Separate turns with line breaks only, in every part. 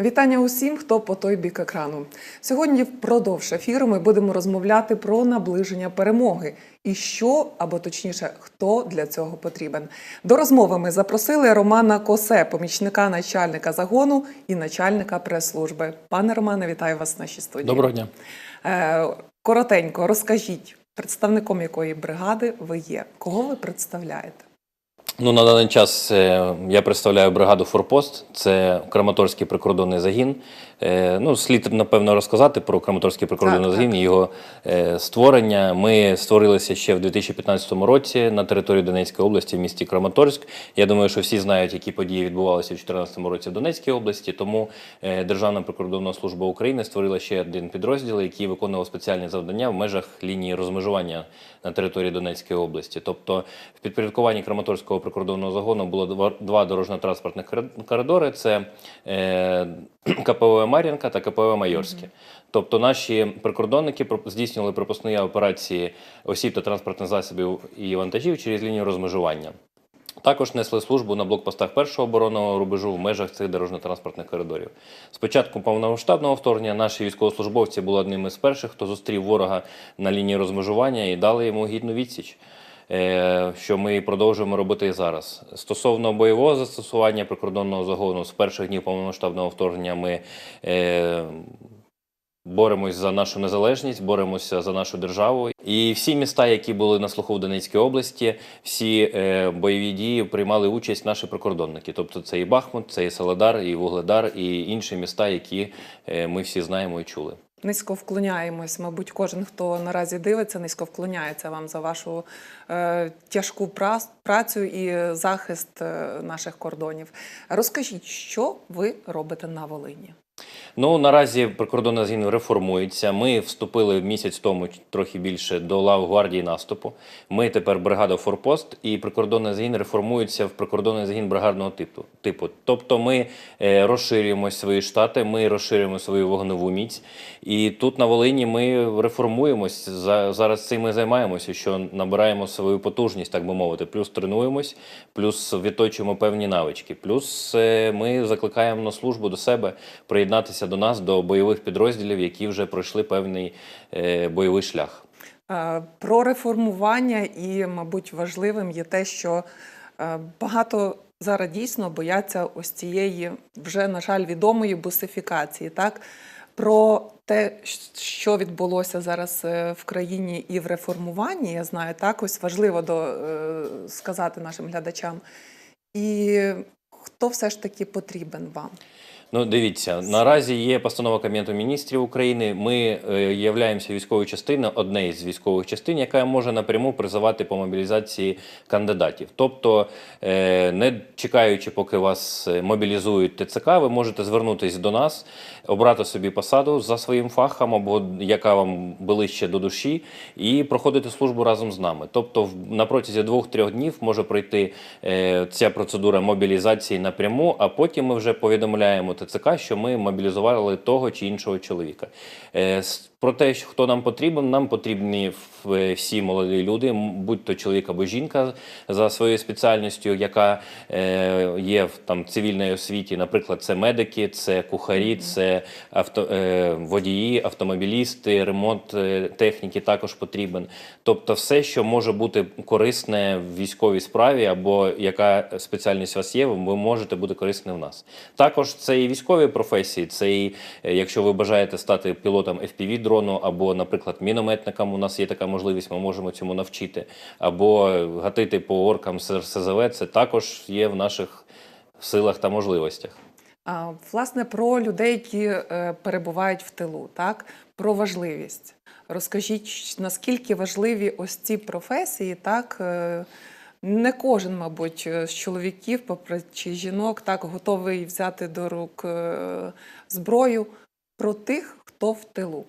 Вітання усім, хто по той бік екрану. Сьогодні впродовж ефіру ми будемо розмовляти про наближення перемоги і що, або точніше, хто для цього потрібен. До розмови ми запросили Романа Косе, помічника начальника загону і начальника прес-служби. Пане Романе, вітаю вас в нашій студії.
Доброго дня.
Е, коротенько розкажіть, представником якої бригади ви є, кого ви представляєте?
Ну на даний час е, я представляю бригаду Форпост. Це Краматорський прикордонний загін. Е, Ну, слід напевно розказати про Краматорський прикордонний загін його е, створення. Ми створилися ще в 2015 році на території Донецької області в місті Краматорськ. Я думаю, що всі знають, які події відбувалися в 2014 році в Донецькій області. Тому е, Державна прикордонна служба України створила ще один підрозділ, який виконував спеціальні завдання в межах лінії розмежування на території Донецької області. Тобто в підпорядкуванні Краматорського прикордонного загону було два, дорожньо-транспортних коридори: це КПВ Мар'їнка та КПВ Майорське. Тобто наші прикордонники здійснювали пропускні операції осіб та транспортних засобів і вантажів через лінію розмежування. Також несли службу на блокпостах першого оборонного рубежу в межах цих дорожньо-транспортних коридорів. З початку повномасштабного вторгнення наші військовослужбовці були одними з перших, хто зустрів ворога на лінії розмежування і дали йому гідну відсіч. Е, Що ми продовжуємо робити і зараз. Стосовно бойового застосування прикордонного загону з перших днів повномасштабного вторгнення ми е, боремось за нашу незалежність, боремося за нашу державу. І всі міста, які були на слуху в Донецькій області, всі е, бойові дії приймали участь наші прикордонники. Тобто це і Бахмут, це і Соледар, і Вугледар, і інші міста, які ми всі знаємо і чули.
Низько вклоняємось. Мабуть, кожен, хто наразі дивиться, низько вклоняється вам за вашу е, тяжку пра- працю і захист е, наших кордонів. Розкажіть, що ви робите на Волині?
Ну наразі прикордонний загін реформується. Ми вступили місяць тому трохи більше до лав гвардії наступу. Ми тепер бригада Форпост, і прикордонний загін реформується в прикордонний загін бригадного типу. Типу, тобто, ми е, розширюємо свої штати, ми розширюємо свою вогневу міць. І тут на Волині ми реформуємось. За зараз цим ми займаємося, що набираємо свою потужність, так би мовити. Плюс тренуємось, плюс відточуємо певні навички. Плюс е, ми закликаємо на службу до себе приєднатися до нас, до бойових підрозділів, які вже пройшли певний е, бойовий шлях.
Е, Про реформування і, мабуть, важливим є те, що е, багато зараз дійсно бояться ось цієї вже, на жаль, відомої бусифікації. Так? Про те, що відбулося зараз в країні і в реформуванні, я знаю, так ось важливо до, сказати нашим глядачам. І хто все ж таки потрібен вам?
Ну, дивіться, наразі є постанова Кабінету міністрів України. Ми е, являємося військовою частиною, однією з військових частин, яка може напряму призивати по мобілізації кандидатів. Тобто, е, не чекаючи, поки вас е, мобілізують ТЦК, ви можете звернутися до нас, обрати собі посаду за своїм фахом, або яка вам ближче до душі, і проходити службу разом з нами. Тобто, в- на протязі двох-трьох днів може пройти ця процедура мобілізації напряму, а потім ми вже повідомляємо ТЦК, що ми мобілізували того чи іншого чоловіка. Е, Про те, що хто нам потрібен, нам потрібні е, всі молоді люди, будь то чоловік або жінка за своєю спеціальністю, яка е, є в там цивільній освіті. Наприклад, це медики, це кухарі, це авто, водії, автомобілісти, ремонт техніки також потрібен. Тобто, все, що може бути корисне в військовій справі, або яка спеціальність у вас є, ви можете бути корисне в нас. Також це і військові професії, це і е, якщо ви бажаєте стати пілотом FPV дрону, або, наприклад, мінометником, у нас є така можливість, ми можемо цьому навчити, або е, гатити по оркам з РСЗВ, це також є в наших силах та можливостях.
А, Власне, про людей, які е, перебувають в тилу, так? про важливість. Розкажіть, наскільки важливі ось ці професії, так? е, Не кожен, мабуть, е, з чоловіків, попри чи жінок, так готовий взяти до рук е, зброю про тих, хто в тилу.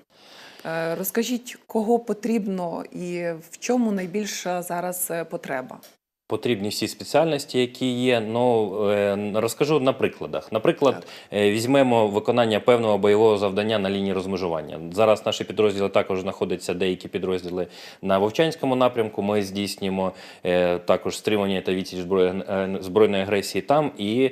Е, Розкажіть, кого потрібно і в чому найбільша зараз потреба?
Потрібні всі спеціальності, які є. Ну е, розкажу на прикладах. Наприклад, е, візьмемо виконання певного бойового завдання на лінії розмежування. Зараз наші підрозділи також знаходяться деякі підрозділи на Вовчанському напрямку. Ми здійснюємо е, також стримування та відсіч збройної агресії там. І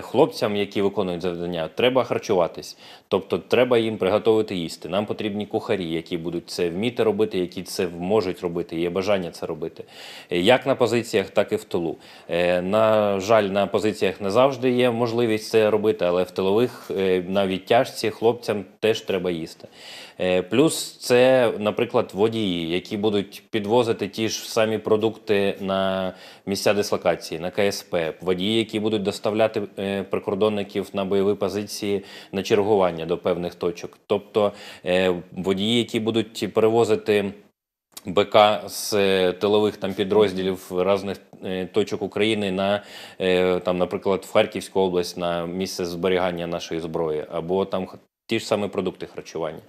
хлопцям, які виконують завдання, треба харчуватись. Тобто, треба їм приготувати їсти. Нам потрібні кухарі, які будуть це вміти робити, які це можуть робити, є бажання це робити. Як на позиціях, так і в тилу. Е, На жаль, на позиціях не завжди є можливість це робити, але в тилових е, на відтяжці хлопцям теж треба їсти. Е, Плюс це, наприклад, водії, які будуть підвозити ті ж самі продукти на місця дислокації, на КСП, водії, які будуть доставляти прикордонників на бойові позиції на чергування до певних точок. Тобто водії, які будуть перевозити. БК з е, тилових там підрозділів різних е, точок України на е, там, наприклад, в Харківську область на місце зберігання нашої зброї, або там ті ж самі продукти харчування.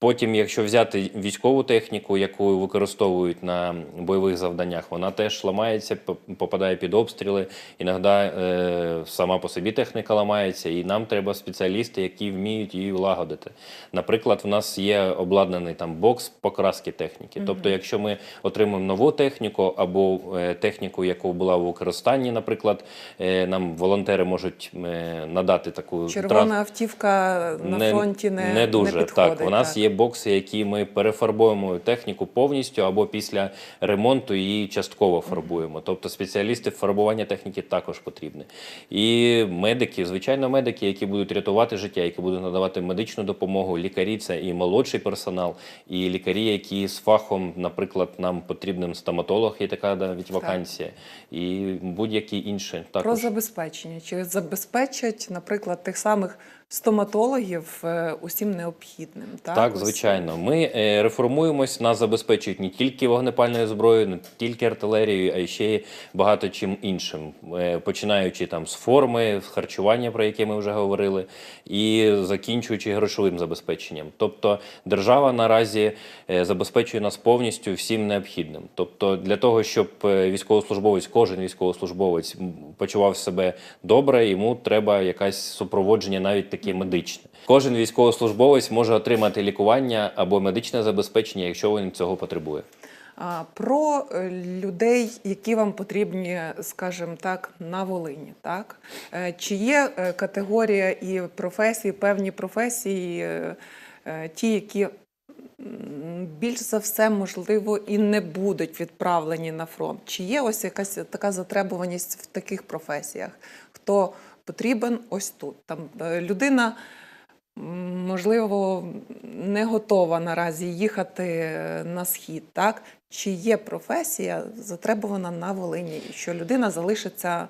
Потім, якщо взяти військову техніку, яку використовують на бойових завданнях, вона теж ламається, попадає під обстріли. Іноді е, сама по собі техніка ламається, і нам треба спеціалісти, які вміють її лагодити. Наприклад, в нас є обладнаний там бокс покраски техніки. Тобто, якщо ми отримаємо нову техніку або е, техніку, яку була в використанні, наприклад, е, нам волонтери можуть е, надати таку
Червона автівка на фронті не,
не дуже
підходить.
так. У нас є бокси, які ми перефарбуємо техніку повністю, або після ремонту її частково фарбуємо. Тобто спеціалісти фарбування техніки також потрібні. І медики, звичайно, медики, які будуть рятувати життя, які будуть надавати медичну допомогу. Лікарі це і молодший персонал, і лікарі, які з фахом, наприклад, нам потрібним стоматолог, є така навіть вакансія, і будь-які інші також.
Про забезпечення. Чи забезпечать, наприклад, тих самих стоматологів е, усім необхідним? Так,
Так, звичайно. Ми е, реформуємось, нас забезпечують не тільки вогнепальною зброєю, не тільки артилерією, а й ще й багато чим іншим. Е, починаючи там з форми, з харчування, про яке ми вже говорили, і закінчуючи грошовим забезпеченням. Тобто держава наразі забезпечує нас повністю всім необхідним. Тобто, для того, щоб військовослужбовець, кожен військовослужбовець почував себе добре, йому треба якесь супроводження, навіть таке медичне. Кожен військовослужбовець може отримати лікування або медичне забезпечення, якщо він цього потребує.
Про е, людей, які вам потрібні, скажімо так, на Волині. Так? Е, Чи є е, категорія і професії, певні професії, ті, які більш за все, можливо, і не будуть відправлені на фронт? Чи є ось якась така затребуваність в таких професіях? Хто потрібен ось тут? Там е, людина. Можливо, не готова наразі їхати е, на схід, так? Чи є професія затребувана на Волині, що людина залишиться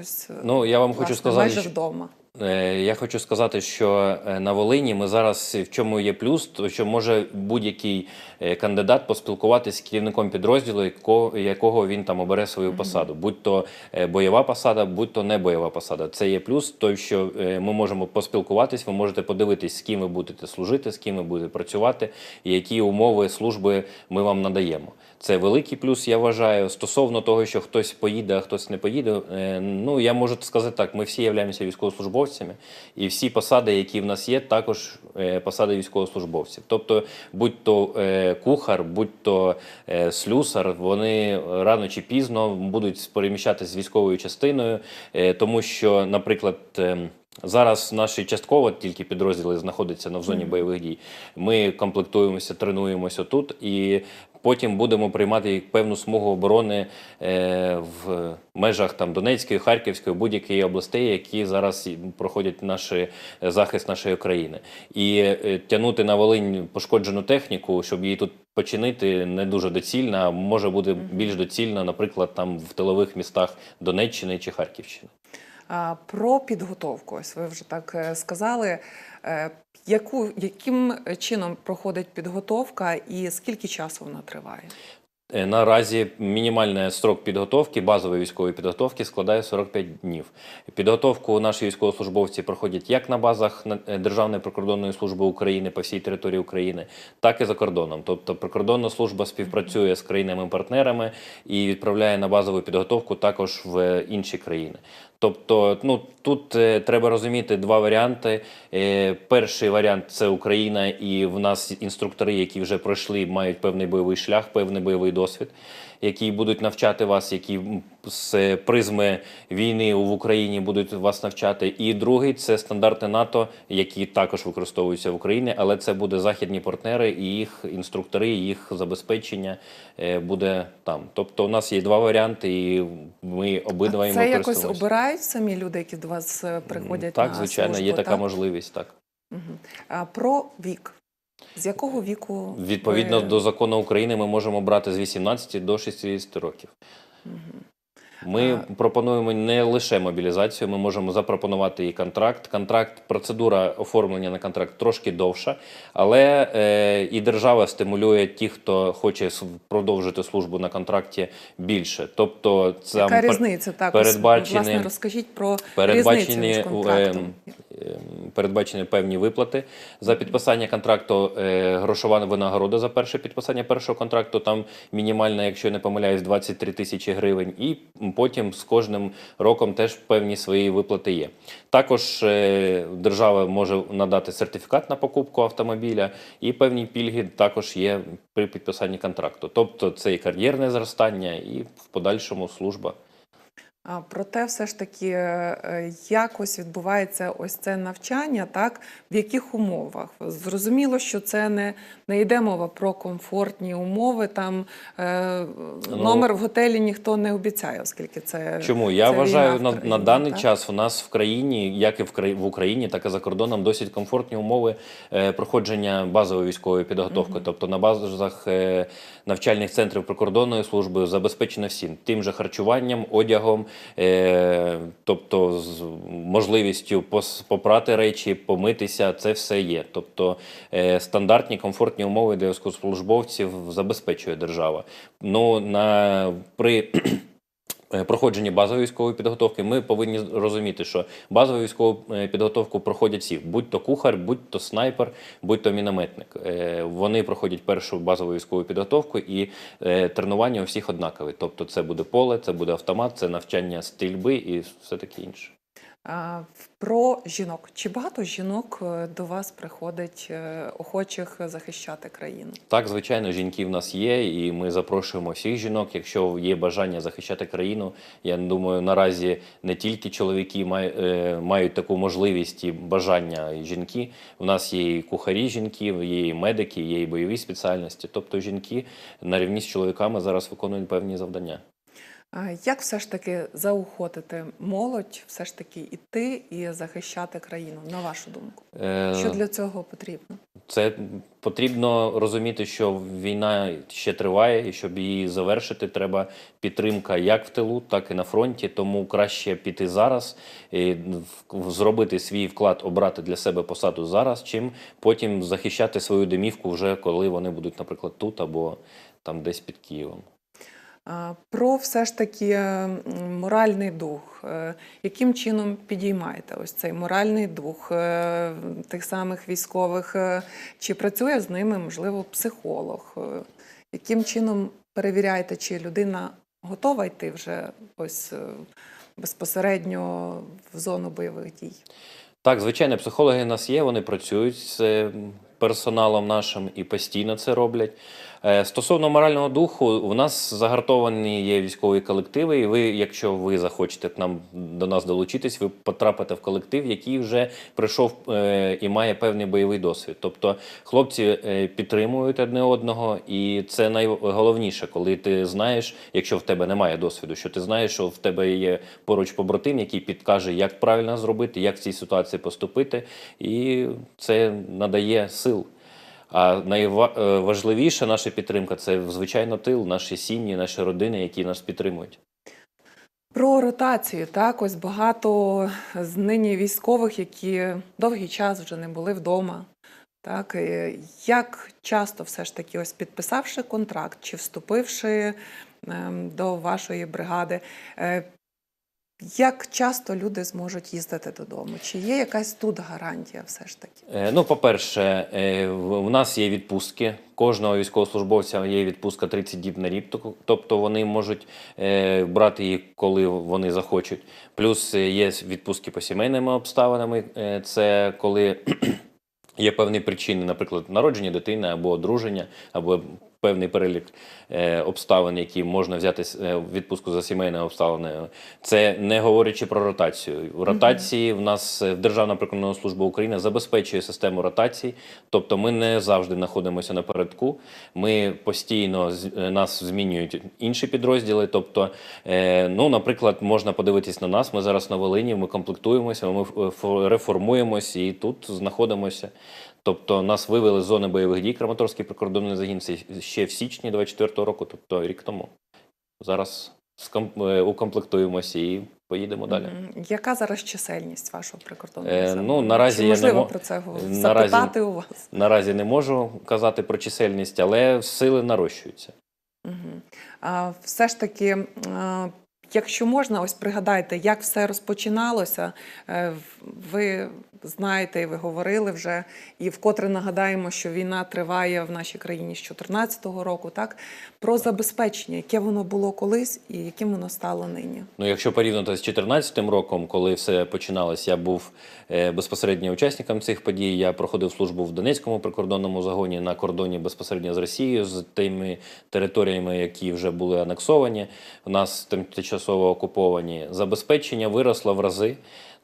ось е,
Ну я вам хочу сказати,
майже вдома?
Е, Я хочу сказати, що е, на Волині ми зараз в чому є плюс, то що може будь-який е, кандидат поспілкуватися з керівником підрозділу, якого він там обере свою посаду, будь то е, бойова посада, будь то не бойова посада. Це є плюс, той, що е, ми можемо поспілкуватись, ви можете подивитись, з ким ви будете служити, з ким ви будете працювати, і які умови служби ми вам надаємо. Це великий плюс, я вважаю. Стосовно того, що хтось поїде, а хтось не поїде. е, Ну я можу сказати так: ми всі являємося військовослужбовцями, і всі посади, які в нас є, також е, посади військовослужбовців. Тобто, будь то е, кухар, будь то е, слюсар, вони рано чи пізно будуть переміщатися з військовою частиною, тому що, наприклад. Зараз наші частково тільки підрозділи знаходяться на зоні бойових дій. Ми комплектуємося, тренуємося тут і потім будемо приймати певну смугу оборони е, в межах там Донецької, Харківської, будь-якої областей, які зараз проходять наш захист нашої країни. І е, тягнути на Волинь пошкоджену техніку, щоб її тут починити, не дуже доцільно. а Може бути більш доцільно, наприклад, там в тилових містах Донеччини чи Харківщини.
Про підготовку, ось ви вже так е, сказали. Е, Яку, яким чином проходить підготовка і скільки часу вона триває?
Е, Наразі мінімальний строк підготовки, базової військової підготовки складає 45 днів. Підготовку наші військовослужбовці проходять як на базах Державної прикордонної служби України по всій території України, так і за кордоном. Тобто прикордонна служба співпрацює з країнами-партнерами і відправляє на базову підготовку також в інші країни. Тобто, ну тут е, треба розуміти два варіанти. Е, перший варіант це Україна, і в нас інструктори, які вже пройшли, мають певний бойовий шлях, певний бойовий досвід, які будуть навчати вас, які з призми війни в Україні будуть вас навчати. І другий це стандарти НАТО, які також використовуються в Україні, але це буде західні партнери і їх інструктори, їх забезпечення е, буде там. Тобто, у нас є два варіанти, і ми обидва їм
Це якось обирають самі люди, які до вас е, приходять
Так,
на
звичайно, є така
так?
можливість. Так
про вік. З якого віку
відповідно
ви...
до закону України, ми можемо брати з 18 до 60 років. Ми
А-
пропонуємо не лише мобілізацію, ми можемо запропонувати і контракт. Контракт, процедура оформлення на контракт трошки довша, але е, і держава стимулює ті, хто хоче продовжити службу на контракті більше. Тобто, це
Яка різниця? Так,
передбачені-
власне, розкажіть про
передбачені,
різницю між
е,
контрактом.
Ем, Передбачені певні виплати за підписання контракту, е, грошова винагорода за перше підписання першого контракту. Там мінімальна, якщо не помиляюсь, 23 тисячі гривень. І потім з кожним роком теж певні свої виплати є. Також е, держава може надати сертифікат на покупку автомобіля, і певні пільги також є при підписанні контракту. Тобто це і кар'єрне зростання, і в подальшому служба.
Проте, все ж таки, е, якось відбувається ось це навчання, так в яких умовах? Зрозуміло, що це не, не йде мова про комфортні умови. Там е,
Ну,
номер в готелі ніхто не обіцяє, оскільки це
Чому я
це
вважаю на,
країні,
на даний
так?
час у нас в країні, як і в краї- в Україні, так і за кордоном, досить комфортні умови е, проходження базової військової підготовки. Тобто на базах е, навчальних центрів прикордонної служби забезпечено всім тим же харчуванням, одягом, тобто з можливістю попрати речі, помитися. Це все є. Тобто е, стандартні комфортні умови для військовослужбовців забезпечує держава. Ну на при е, проходженні базової військової підготовки, ми повинні розуміти, що базову військову е, підготовку проходять всі, будь-то кухар, будь-то снайпер, будь-то мінометник. Е, Вони проходять першу базову військову підготовку і е, тренування у всіх однакові. Тобто це буде поле, це буде автомат, це навчання стрільби і все таке інше.
Про жінок. Чи багато жінок е, до вас приходить е, охочих захищати країну?
Так, звичайно, жінки в нас є, і ми запрошуємо всіх жінок. Якщо є бажання захищати країну, я думаю, наразі не тільки чоловіки е, мають таку можливість і бажання і жінки. У нас є і кухарі жінки, є і медики, є і бойові спеціальності. Тобто жінки на рівні з чоловіками зараз виконують певні завдання.
Як все ж таки заохотити молодь, все ж таки іти і захищати країну, на вашу думку?
Е,
Що для цього потрібно?
Це потрібно розуміти, що війна ще триває, і щоб її завершити, треба підтримка як в тилу, так і на фронті. Тому краще піти зараз, і зробити свій вклад, обрати для себе посаду зараз, чим потім захищати свою домівку вже коли вони будуть, наприклад, тут або там десь під Києвом.
Про все ж таки моральний дух. Е, Яким чином підіймаєте ось цей моральний дух е, тих самих військових? Е, Чи працює з ними, можливо, психолог? Е, Яким чином перевіряєте, чи людина готова йти вже ось е, безпосередньо в зону бойових дій?
Так, звичайно, психологи у нас є, вони працюють з е, персоналом нашим і постійно це роблять. Е, Стосовно морального духу, у нас загартовані є військові колективи, і ви, якщо ви захочете нам до нас долучитись, ви потрапите в колектив, який вже прийшов е, і має певний бойовий досвід. Тобто хлопці е, підтримують одне одного, і це найголовніше, коли ти знаєш, якщо в тебе немає досвіду, що ти знаєш, що в тебе є поруч побратим, який підкаже, як правильно зробити, як в цій ситуації поступити, і це надає сил. А найважливіша наша підтримка це звичайно тил, наші сім'ї, наші родини, які нас підтримують.
Про ротацію, так, ось багато з нині військових, які довгий час вже не були вдома. Так, е, як часто все ж таки, ось підписавши контракт чи вступивши ем, до вашої бригади, е, як часто люди зможуть їздити додому? Чи є якась тут гарантія все ж таки?
Е, Ну, по-перше, е, в нас є відпустки. Кожного військовослужбовця є відпустка 30 діб на рік, тобто вони можуть е, брати її, коли вони захочуть. Плюс е, є відпустки по сімейними обставинами. Це коли є певні причини, наприклад, народження дитини або одруження, або певний перелік е, обставин, які можна взяти с- е, в відпустку за сімейними обставинами. Це не говорячи про ротацію. В ротації в нас е, Державна прикордонна служба України забезпечує систему ротацій, тобто ми не завжди знаходимося напередку. Ми постійно нас змінюють інші підрозділи. Тобто, ну, наприклад, можна подивитись на нас. Ми зараз на Волині, ми комплектуємося, ми реформуємося і тут знаходимося. Тобто нас вивели з зони бойових дій Краматорський прикордонний загін ще в січні 24-го року, тобто рік тому. Зараз е, укомплектуємося і поїдемо далі.
Яка зараз чисельність вашого прикордонного
Е, ну, наразі
Чи
я не
можливо про це го-
наразі-
запитати у вас?
Наразі не можу казати про чисельність, але сили нарощуються.
А, все ж таки, якщо можна, ось пригадайте, як все розпочиналося. Е, Ви знаєте, і ви говорили вже, і вкотре нагадаємо, що війна триває в нашій країні з 2014 року. Так про забезпечення, яке воно було колись і яким воно стало нині.
Ну, якщо порівняти з 2014 роком, коли все починалось, я був е, безпосередньо учасником цих подій. Я проходив службу в Донецькому прикордонному загоні на кордоні безпосередньо з Росією, з тими територіями, які вже були анексовані, у нас тимчасово окуповані. Забезпечення виросло в рази.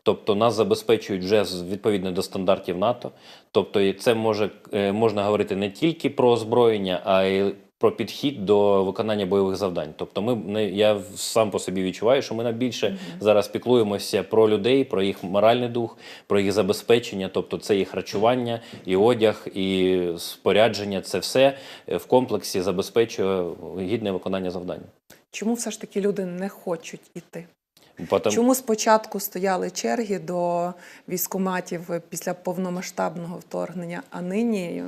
Тобто нас забезпечують вже відповідно до стандартів НАТО. Тобто це може е, можна говорити не тільки про озброєння, а й про підхід до виконання бойових завдань. Тобто, ми не я сам по собі відчуваю, що ми найбільше зараз піклуємося про людей, про їх моральний дух, про їх забезпечення, тобто це і харчування, і одяг, і спорядження. Це все е, в комплексі забезпечує гідне виконання завдань.
Чому все ж таки люди не хочуть іти?
Потом-
Чому спочатку стояли черги до військоматів після повномасштабного вторгнення, а нині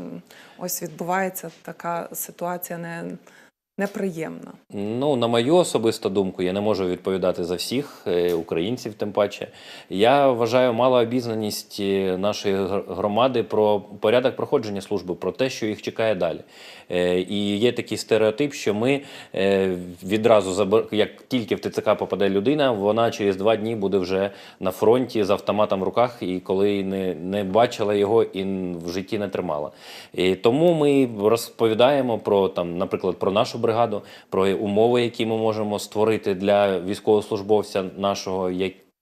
ось відбувається така ситуація не, неприємна?
Ну, на мою особисту думку, я не можу відповідати за всіх е, українців, тим паче. Я вважаю мала обізнаність е, нашої громади про порядок проходження служби, про те, що їх чекає далі. Е, І є такий стереотип, що ми відразу як тільки в ТЦК попаде людина, вона через два дні буде вже на фронті з автоматом в руках, і коли не, не бачила його і в житті не тримала. І тому ми розповідаємо про там, наприклад, про нашу бригаду, про умови, які ми можемо створити для військовослужбовця нашого,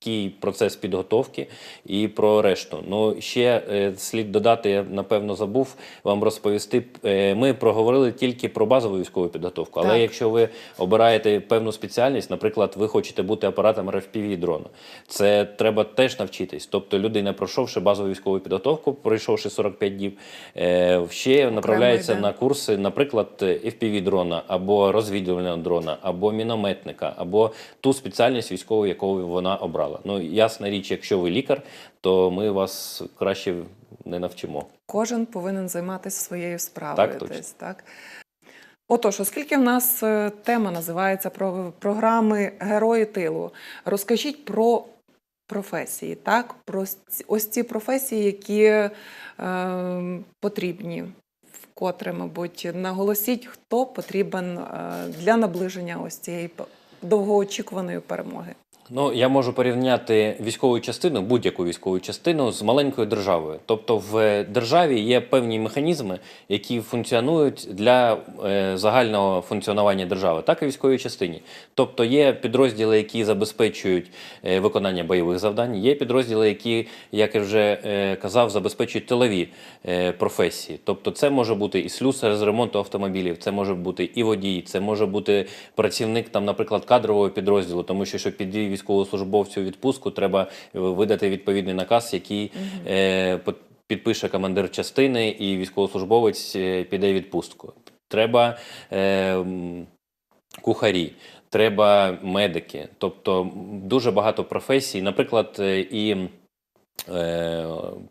який процес підготовки, і про решту. Ну ще е, слід додати, я напевно забув вам розповісти. е, Ми проговорили тільки про базову військову підготовку, але
Так.
якщо ви обираєте певну спеціальність, наприклад, ви хочете бути оператором RFPV дрона, це треба теж навчитись. Тобто людина, пройшовши базову військову підготовку, пройшовши 45 діб, е, ще направляється
йде.
на курси, наприклад, FPV дрона або розвідувального дрона, або мінометника, або ту спеціальність військову, яку вона обрала. Ну ясна річ, якщо ви лікар, то ми вас краще не навчимо.
Кожен повинен займатися своєю справою.
Так, точно.
десь, так? Отож, оскільки в нас е, тема називається про програми Герої тилу, розкажіть про професії, так? Про ось ці професії, які е, потрібні. Вкотре, мабуть, наголосіть, хто потрібен е, для наближення ось цієї довгоочікуваної перемоги.
Ну, я можу порівняти військову частину, будь-яку військову частину з маленькою державою. Тобто, в державі є певні механізми, які функціонують для е, загального функціонування держави, так і військовій частині. Тобто є підрозділи, які забезпечують е, виконання бойових завдань, є підрозділи, які, як я вже е, казав, забезпечують тилові е, професії. Тобто, це може бути і слюсар з ремонту автомобілів, це може бути і водій, це може бути працівник, там, наприклад, кадрового підрозділу, тому що щоб підвів військовослужбовцю відпустку, треба е, видати відповідний наказ, який е, підпише командир частини, і військовослужбовець е, піде відпустку. Треба е, кухарі. Треба медики, тобто дуже багато професій. Наприклад, і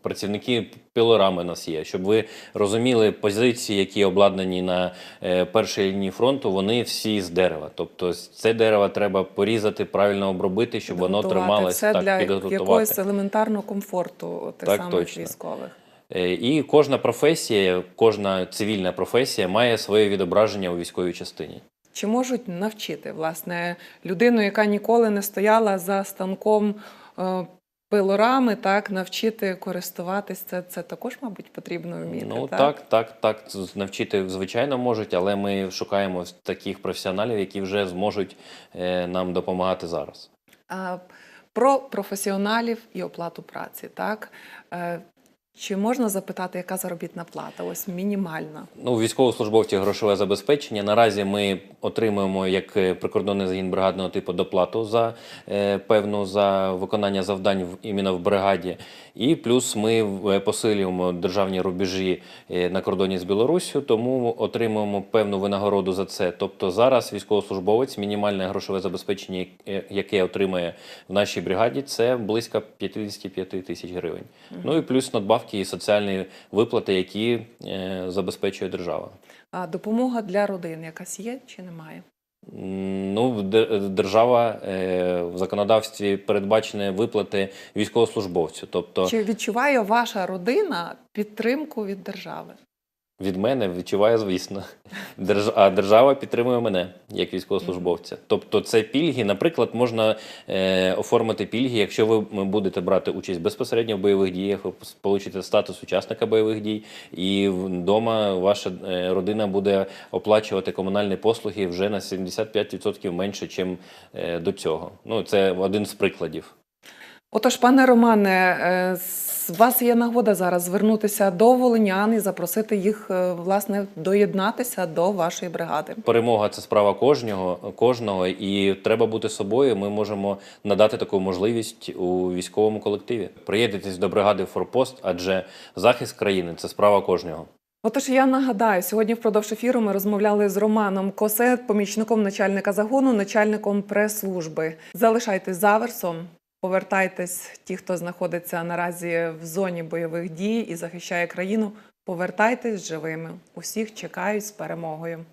Працівники пілорами у нас є, щоб ви розуміли позиції, які обладнані на е, першій лінії фронту, вони всі з дерева. Тобто це дерево треба порізати, правильно обробити, щоб воно трималося
Це
так
для
підготувати.
якогось елементарного комфорту тих
Так,
самих
точно.
військових.
Е, І кожна професія, кожна цивільна професія має своє відображення у військовій частині.
Чи можуть навчити власне людину, яка ніколи не стояла за станком е, пилорами, так навчити користуватися, це, це також, мабуть, потрібно вміти.
Ну
так?
так, так, так. Навчити звичайно можуть, але ми шукаємо таких професіоналів, які вже зможуть е, нам допомагати зараз.
А, Про професіоналів і оплату праці, так Е, чи можна запитати, яка заробітна плата? Ось мінімальна.
Ну, у військовослужбовців грошове забезпечення. Наразі ми отримуємо як е, прикордонний загін бригадного типу доплату за е, певну за виконання завдань в іменно в бригаді. І плюс ми е, посилюємо державні рубежі е, на кордоні з Білоруссю, тому отримуємо певну винагороду за це. Тобто зараз військовослужбовець мінімальне грошове забезпечення, яке отримує в нашій бригаді, це близько 55 тисяч гривень. Ну і плюс надбавки і соціальні виплати, які е, забезпечує держава.
А допомога для родин якась є чи немає?
Ну, де- держава е, в законодавстві передбачені виплати військовослужбовцю. Тобто
Чи відчуває ваша родина підтримку від держави?
Від мене відчуває, звісно. Держ... А держава підтримує мене як військовослужбовця. Тобто, це пільги. Наприклад, можна е, оформити пільги, якщо ви будете брати участь безпосередньо в бойових діях, ви получите статус учасника бойових дій, і вдома ваша е, родина буде оплачувати комунальні послуги вже на 75% менше, ніж е, до цього. Ну, це один з прикладів.
Отож, пане Романе, е, з вас є нагода зараз звернутися до волинян і запросити їх е, власне доєднатися до вашої бригади.
Перемога це справа кожного, кожного, і треба бути собою. Ми можемо надати таку можливість у військовому колективі. Приєднуйтесь до бригади Форпост, адже захист країни це справа кожного.
Отож, я нагадаю, сьогодні впродовж ефіру ми розмовляли з Романом Косе, помічником начальника загону, начальником прес-служби. Залишайтесь за версом. Повертайтесь, ті, хто знаходиться наразі в зоні бойових дій і захищає країну. Повертайтесь живими. Усіх чекають з перемогою.